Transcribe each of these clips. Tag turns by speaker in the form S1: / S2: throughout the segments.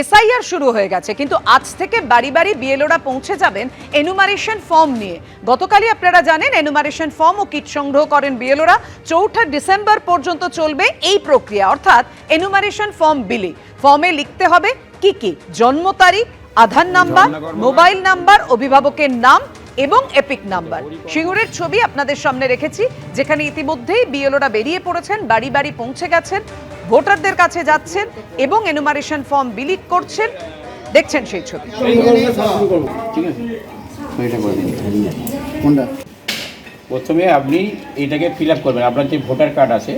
S1: SIR শুরু হয়ে গেছে কিন্তু আজ থেকে বাড়ি বাড়ি বিএলওরা পৌঁছে যাবেন এনুমারেশন ফর্ম নিয়ে। গতকালই আপনারা জানেন এনুমারেশন ফর্ম ও কিট সংগ্রহ করেন বিএলওরা। চৌঠা ডিসেম্বর পর্যন্ত চলবে এই প্রক্রিয়া অর্থাৎ এনুমারেশন ফর্ম বিলি ফর্মে লিখতে হবে কি কি? জন্ম তারিখ আধার নাম্বার মোবাইল নাম্বার অভিভাবকের নাম এবং এপিক নাম্বার। সিঙ্গুরের ছবি আপনাদের সামনে রেখেছি যেখানে ইতিমধ্যেই বিএলওরা বেরিয়ে পড়েছেন বাড়ি বাড়ি পৌঁছে গেছেন। ভোটারদের কাছে যাচ্ছেন এবং এনুমারেশন ফর্ম বিলি করছেন। দেখছেন সেই ছবি।
S2: প্রথমে আপনি এটাকে ফিল আপ করবেন। আপনার যে ভোটার কার্ড আছে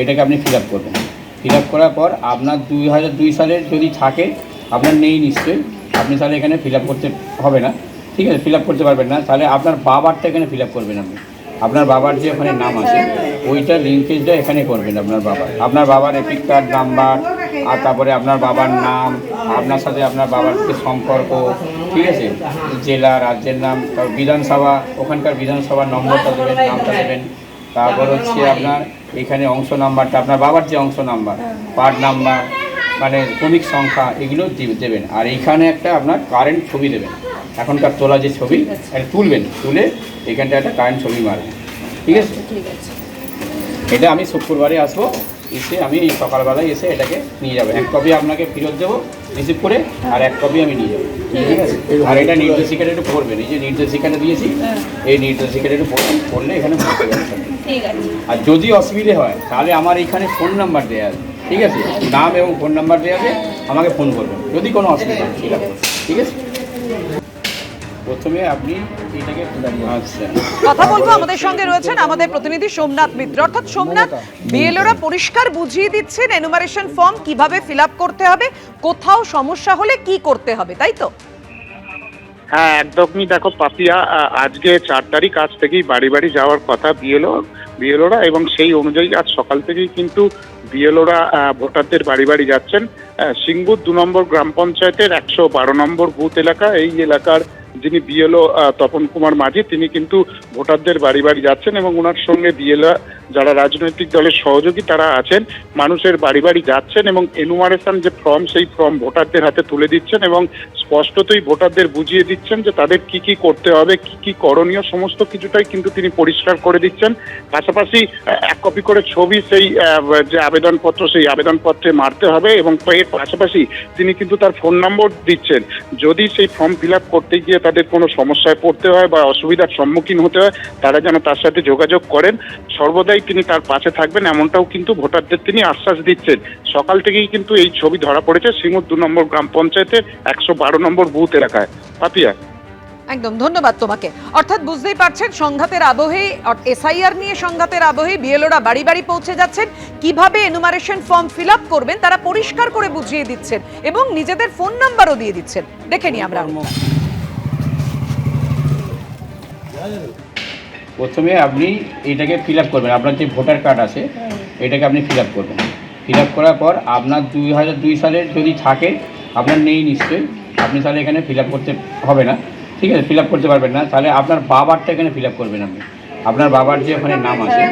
S2: এটাকে আপনি ফিল আপ করবেন। ফিল আপ করার পর আপনার দুই হাজার দুই সালের যদি থাকে আপনার নেই নিশ্চয়ই। আপনি তাহলে এখানে ফিল আপ করতে হবে না। ঠিক আছে ফিল আপ করতে পারবেন না। তাহলে আপনার বাবারটা এখানে ফিল আপ করবেন আপনি। আপনার বাবার যে ওখানে নাম আছে, ওইটা লিঙ্কেজটা এখানে করবেন আপনার বাবার। আপনার বাবার এপিক কার্ড নাম্বার আর তারপরে আপনার বাবার নাম, আপনার সাথে আপনার বাবার সম্পর্ক, ঠিক আছে? জেলা, রাজ্যের নাম বিধানসভা, ওখানকার বিধানসভার নম্বরটা দেবেন, নামটা দেবেন। তারপর হচ্ছে আপনার এখানে অংশ নাম্বারটা, আপনার বাবার যে অংশ নাম্বার পার্ট নাম্বার মানে ক্রমিক সংখ্যা, এগুলো দেবেন। আর এইখানে একটা আপনার কারেন্ট ছবি দেবেন। এখনকার তোলা যে ছবি তুলবেন তুলে এখানটা একটা কারেন্ট ছবি মারবেন। ঠিক আছে? এটা আমি শুক্রবারে আসব এসে আমি এই সকালবেলায় এসে এটাকে নিয়ে যাব। এক কপি আপনাকে ফেরত দেবো রিসিভ করে আর এক কপি আমি নিয়ে যাব। ঠিক আছে? আর এটা নির্দেশিকাটা একটু পড়বেন এই যে নির্দেশিকাটা দিয়েছি এই নির্দেশিকাটা একটু পড়বেন পড়লে এখানে পড়তে পারবেন আর যদি অসুবিধে হয় তাহলে আমার এখানে ফোন নাম্বার দেওয়া আছে। ঠিক আছে? নাম এবং ফোন নাম্বার দেওয়া আছে আমাকে ফোন করবেন যদি কোনো অসুবিধা হয় ঠিক আছে। ঠিক আছে? প্রথমে আপনি এটাকে আচ্ছা।
S1: কথা বলব আমাদের সঙ্গে রয়েছেন আমাদের প্রতিনিধি সোমনাথ মিত্র। অর্থাৎ সোমনাথ বিএলওরা পরিষ্কার বুঝিয়ে দিচ্ছেন এনুমারেশন ফর্ম কীভাবে ফিল করতে হবে কোথাও সমস্যা হলে কি করতে হবে তাই তো?
S3: হ্যাঁ একদমই দেখো পাপিয়া আজকে চার তারিখ আজ থেকেই বাড়ি বাড়ি যাওয়ার কথা বিএলও বিএলওরা এবং সেই অনুযায়ী আজ সকাল থেকেই কিন্তু বিএলওরা ভোটারদের বাড়ি বাড়ি যাচ্ছেন। আহ, সিঙ্গুর দু নম্বর গ্রাম পঞ্চায়েতের একশো বারো নম্বর বুথ এলাকা এই এলাকার যিনি বিএলও তপন কুমার মাঝি, তিনি কিন্তু ভোটারদের বাড়ি বাড়ি যাচ্ছেন এবং ওনার সঙ্গে বিএলও যারা রাজনৈতিক দলের সহযোগী, তারা আছেন, মানুষের বাড়ি বাড়ি যাচ্ছেন এবং এনুমারেশন যে ফর্ম সেই ফর্ম ভোটারদের হাতে তুলে দিচ্ছেন এবং স্পষ্টতই ভোটারদের বুঝিয়ে দিচ্ছেন যে তাদের কি কি করতে হবে, কি কি করণীয়, সমস্ত কিছুটাই কিন্তু তিনি পরিষ্কার করে দিচ্ছেন। পাশাপাশি এক কপি করে ছবি সেই যে আবেদনপত্র, সেই আবেদনপত্রে মারতে হবে এবং এর পাশাপাশি তিনি কিন্তু তার ফোন নম্বর দিচ্ছেন। যদি সেই ফর্ম ফিল আপ করতে গিয়ে তাদের কোনো সমস্যায় পড়তে হয় বা অসুবিধার সম্মুখীন হতে হয়, তারা যেন তার সাথে যোগাযোগ করেন। সর্বদাই তিনি তার পাশে থাকবেন, এমনটাও কিন্তু ভোটারদের তিনি আশ্বাস দিচ্ছেন। সকাল থেকেই কিন্তু এই ছবি ধরা পড়েছে সিঙ্গুর দু নম্বর গ্রাম পঞ্চায়েতের একশো বারো নম্বর বুথ এলাকায়। পাপিয়া।
S1: একদম, ধন্যবাদ তোমাকে। অর্থাৎ বুঝতেই পারছেন, সংঘাতের আবহে এসআইআর নিয়ে সংঘাতের আবহে বিএলওরা বাড়ি বাড়ি পৌঁছে যাচ্ছেন। কীভাবে এনুমারেশন ফর্ম ফিল আপ করবেন, তারা পরিষ্কার করে বুঝিয়ে দিচ্ছেন এবং নিজেদের ফোন নাম্বারও দিয়ে দিচ্ছেন। দেখে নি আমরা।
S2: প্রথমে আপনি এটাকে ফিল আপ করবেন। আপনার যে ভোটার কার্ড আছে, এটাকে আপনি ফিল আপ করবেন। ফিল আপ করার পর আপনার দুই হাজার দুই সালের যদি থাকে, আপনার নেই নিশ্চয়ই। আপনি তাহলে এখানে ফিল আপ করতে হবে না। ঠিক আছে ফিল আপ করতে পারবেন না। তাহলে আপনার বাবারটা এখানে ফিল আপ করবেন আপনি। আপনার বাবার যে ওখানে নাম আছে,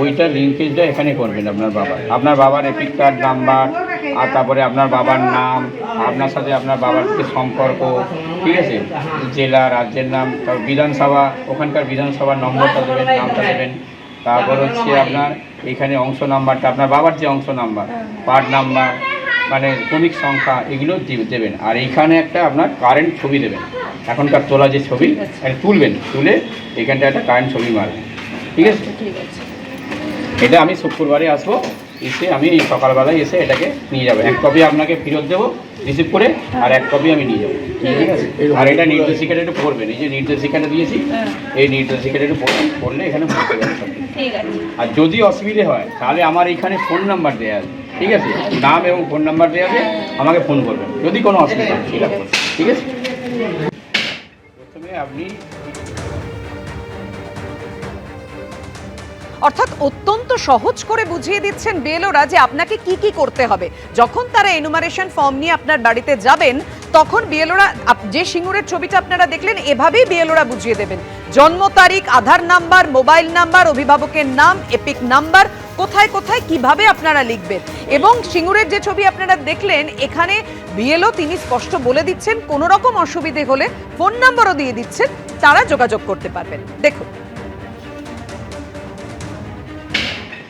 S2: ওইটা লিঙ্কেজটা এখানে করবেন আপনার বাবার। আপনার বাবার এপিক কার্ড নাম্বার আর তারপরে আপনার বাবার নাম আপনার সাথে আপনার বাবার সম্পর্ক ঠিক আছে? জেলা রাজ্যের নাম তারপর বিধানসভা ওখানকার বিধানসভার নম্বরটা দেবেন নামটা দেবেন। তারপর হচ্ছে আপনার এখানে অংশ নাম্বারটা আপনার বাবার যে অংশ নাম্বার পার্ট নাম্বার মানে ক্রমিক সংখ্যা এগুলো দেবেন। আর এইখানে একটা আপনার কারেন্ট ছবি দেবেন। এখনকার তোলা যে ছবি এটা তুলবেন তুলে এখানটা একটা কারেন্ট ছবি মারবেন। ঠিক আছে?
S4: ঠিক আছে।
S2: এটা আমি শুক্রবারে আসব। এসে আমি এই সকালবেলায় এসে এটাকে নিয়ে যাব। এক কপি আপনাকে ফেরত দেবো রিসিভ করে আর এক কপি আমি নিয়ে যাব। ঠিক আছে? আর এটা নির্দেশিকাটা একটু পড়বেন। এই যে নির্দেশিকাটা দিয়েছি এই নির্দেশিকাটা একটু পড়বেন পড়লে এখানে আর যদি অসুবিধে হয় তাহলে আমার এইখানে ফোন নাম্বার দেওয়া আছে। ঠিক আছে? নাম এবং ফোন নাম্বার দেওয়া আছে আমাকে ফোন করবেন। যদি কোনো অসুবিধা হয় ঠিক আছে? ঠিক আছে? প্রথমে আপনি
S1: অর্থাৎ অত্যন্ত সহজ করে বুঝিয়ে দিচ্ছেন বিএলওরা যে আপনাকে কি কি করতে হবে। যখন তারা এনুমারেশন ফর্ম নিয়ে আপনার বাড়িতে যাবেন, তখন বিএলওরা যে সিঙ্গুরের ছবিটা আপনারা দেখলেন, এভাবেই বিএলওরা বুঝিয়ে দেবেন। জন্ম তারিখ, আধার নাম্বার, মোবাইল নাম্বার, অভিভাবকের নাম, এপিক নাম্বার, কোথায় কোথায় কীভাবে আপনারা লিখবেন। এবং সিঙ্গুরের যে ছবি আপনারা দেখলেন, এখানে বিএলও তিনি স্পষ্ট বলে দিচ্ছেন কোনো রকম অসুবিধে হলে ফোন নাম্বারও দিয়ে দিচ্ছেন, তারা যোগাযোগ করতে পারবেন। দেখুন।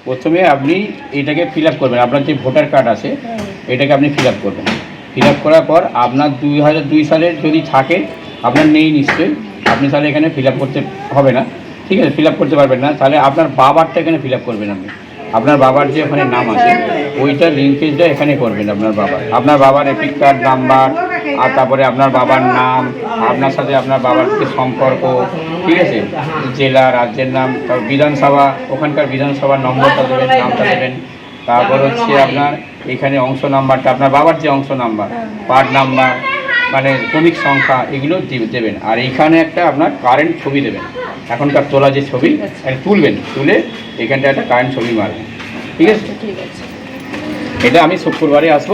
S2: প্রথমে আপনি এটাকে ফিল আপ করবেন। আপনার যে ভোটার কার্ড আছে, এটাকে আপনি ফিল আপ করবেন। ফিল আপ করার পর আপনার দুই হাজার দুই সালের যদি থাকে, আপনার নেই নিশ্চয়ই। আপনি তাহলে এখানে ফিল আপ করতে হবে না। ঠিক আছে ফিল আপ করতে পারবেন না। তাহলে আপনার বাবারটা এখানে ফিল আপ করবেন আপনি। আপনার বাবার যে ওখানে নাম আছে, ওইটা লিঙ্কেজটা এখানে করবেন আপনার বাবার। আপনার বাবার এপিক কার্ড নাম্বার আর তারপরে আপনার বাবার নাম আপনার সাথে আপনার বাবার সম্পর্ক ঠিক আছে? জেলা রাজ্যের নাম তারপর বিধানসভা ওখানকার বিধানসভার নম্বরটা দেবেন নামটা দেবেন। তারপর হচ্ছে আপনার এখানে অংশ নাম্বারটা আপনার বাবার যে অংশ নাম্বার পার্ট নাম্বার মানে ক্রমিক সংখ্যা এগুলো দেবেন। আর এইখানে একটা আপনার কারেন্ট ছবি দেবেন। এখনকার তোলা যে ছবি এটা তুলবেন তুলে এখানটা একটা কারেন্ট ছবি মারবেন। ঠিক আছে। এটা আমি শুক্রবারে আসব।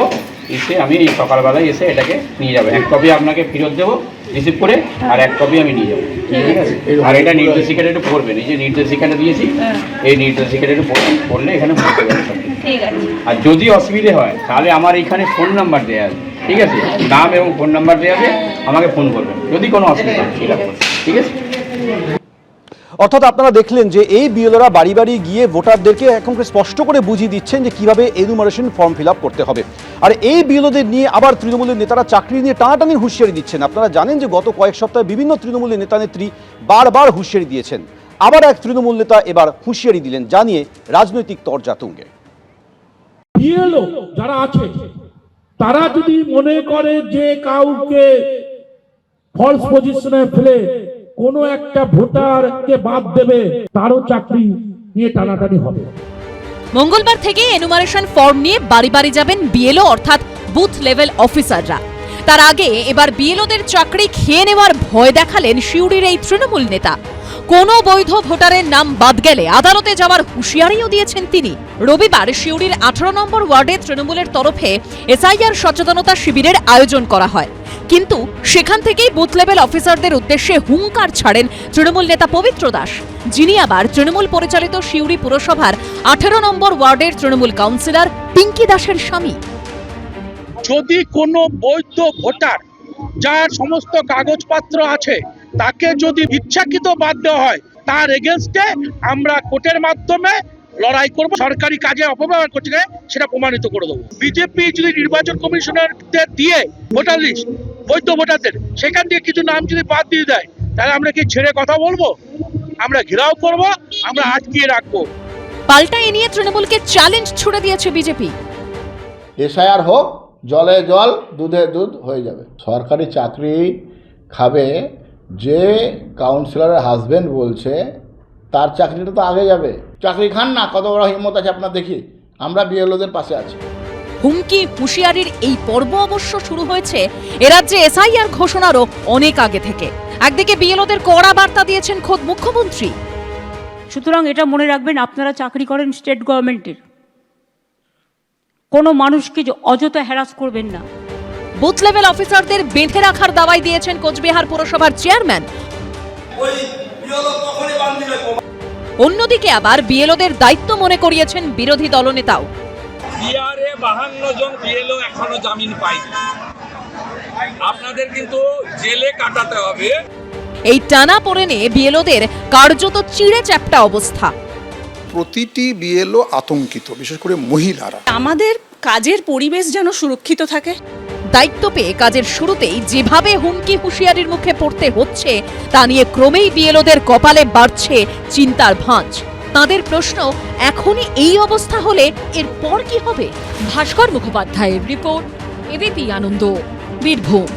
S2: এসে আমি এই সকালবেলায় এসে এটাকে নিয়ে যাব। এক কপি আপনাকে ফেরত দেবো রিসিভ করে আর এক কপি আমি নিয়ে যাব। ঠিক আছে? আর এটা নির্দেশিকাটা একটু পড়বেন। এই যে নির্দেশিকাটা দিয়েছি এই নির্দেশিকাটা একটু পড়বেন পড়লে এখানে বুঝতে পারবেন। আর যদি অসুবিধে হয় তাহলে আমার এইখানে ফোন নাম্বার দেওয়া আছে। ঠিক আছে? নাম এবং ফোন নাম্বার দেওয়া আছে আমাকে ফোন করবেন। যদি কোনো অসুবিধা হয় ফিল আপ ঠিক আছে?
S5: অর্থাৎ আপনারা দেখলেন যে এই বিএলওরা বাড়ি বাড়ি গিয়ে ভোটারদেরকে এখন স্পষ্ট করে বুঝিয়ে দিচ্ছেন যে কীভাবে এনুমারেশন ফর্ম ফিল করতে হবে। আর এই বিএলওদের নিয়ে আবার তৃণমূলের নেতারা চাকরি নিয়ে টানাটানির হুঁশিয়ারি দিচ্ছেন। আপনারা জানেন যে গত কয়েক সপ্তাহে বিভিন্ন তৃণমূলের নেতা নেত্রী বারবার হুঁশিয়ারি দিয়েছেন। আবার এক তৃণমূল নেতা এবার হুঁশিয়ারি দিলেন জানিয়ে রাজনৈতিক তরজা তুঙ্গে
S4: বিএলও যারা আছে, তারা যদি মনে করে যে কাউকে ফলস পজিশনে ফেলে কোনো একটা ভোটারকে বাদ দেবে, তারও চাকরি নিয়ে টানাটানি হবে।
S6: মঙ্গলবার থেকে এনুমারেশন ফর্ম নিয়ে বাড়ি বাড়ি যাবেন বিএলও অর্থাৎ বুথ লেভেল অফিসাররা তার আগে এবার বিএলওদের চাকরি খেয়ে নেওয়ার ভয় দেখালেন শিউড়ির এই তৃণমূল নেতা। কোনো বৈধ ভোটারের নাম বাদ গেলে আদালতে যাওয়ার হুঁশিয়ারিও দিয়েছেন তিনি। রবিবার শিউড়ির আঠারো নম্বর ওয়ার্ডে তৃণমূলের তরফে এসআইআর সচেতনতা শিবিরের আয়োজন করা হয়। কিন্তু সেখান থেকেই বুথ লেভেল অফিসারদের উদ্দেশ্যে হুঙ্কার ছাড়েন তৃণমূল নেতা পবিত্র দাস, যিনি আবার তৃণমূল পরিচালিত শিউড়ি পুরসভার আঠারো নম্বর ওয়ার্ডের তৃণমূল কাউন্সিলর পিঙ্কি দাসের স্বামী।
S4: যদি কোনো বৈধ ভোটার যার সমস্ত কাগজপত্র আছে তাকে যদি ইচ্ছাকৃত বাদ দেওয়া হয়, তার এগেনস্টে আমরা কোর্টের মাধ্যমে লড়াই করব, সরকারি কাজে অপব্যবহার করছে সেটা প্রমাণিত করে দেবো। বিজেপি যদি নির্বাচন কমিশনারদের দিয়ে ভোটার লিস্ট বৈধ ভোটারদের সেখান থেকে কিছু নাম যদি বাদ দিয়ে দেয় তাহলে আমরা কি ছেড়ে কথা বলব? আমরা ঘেরাও করব আমরা আটকিয়ে রাখব।
S6: পাল্টা এ নিয়ে তৃণমূলকে চ্যালেঞ্জ ছুড়ে দিয়েছে বিজেপি।
S7: এসআইআর হোক জলে জল দুধে দুধ হয়ে যাবে। সরকারি চাকরি খাবে যে কাউন্সিলরের হাজবেন্ড বলছে তার চাকরিটা তো আগে যাবে। চাকরি খান না কত বড় হিম্মত আছে আপনার দেখি। আমরা বিএলওদের পাশে আছি।
S6: হুমকি হুঁশিয়ারির এই পর্ব অবশ্য শুরু হয়েছে। এরাজ্যে এসআইআর ঘোষণারও অনেক আগে থেকে। একদিকে বিএলওদের কড়া বার্তা দিয়েছেন খোদ মুখ্যমন্ত্রী।
S8: সুতরাং এটা মনে রাখবেন আপনারা চাকরি করেন স্টেট গভর্নমেন্টের। কোনো মানুষকে অযথা হ্যারাস করবেন না।
S6: বুথ লেভেল অফিসারদের বেঁধে রাখার দাওয়াই দিয়েছেন কোচবিহার পুরসভার চেয়ারম্যান। অন্যদিকে আবার বিএলওদের দায়িত্ব মনে করিয়েছেন বিরোধী দলনেতাও।
S9: বিহারে বাহান্ন জন বিএলও এখনও জামিন পায়নি। আপনাদের কিন্তু জেলে কাটাতে হবে।
S6: এই টানা পড়েনে বিএলওদের কার্যত চিড়ে চ্যাপটা অবস্থা।
S10: প্রতিটি বিএলও আতঙ্কিত বিশেষ করে মহিলারা।
S11: আমাদের কাজের পরিবেশ যেন সুরক্ষিত থাকে।
S6: দায়িত্ব পেয়ে কাজের শুরুতেই যেভাবে হুমকি হুঁশিয়ারির মুখে পড়তে হচ্ছে তা নিয়ে ক্রমেই বিএলওদের কপালে বাড়ছে চিন্তার ভাঁজ। তাদের প্রশ্ন, এখনই এই অবস্থা হলে এরপর কি হবে? ভাস্কর মুখোপাধ্যায়ের রিপোর্ট, এবিপি আনন্দ, বীরভূম।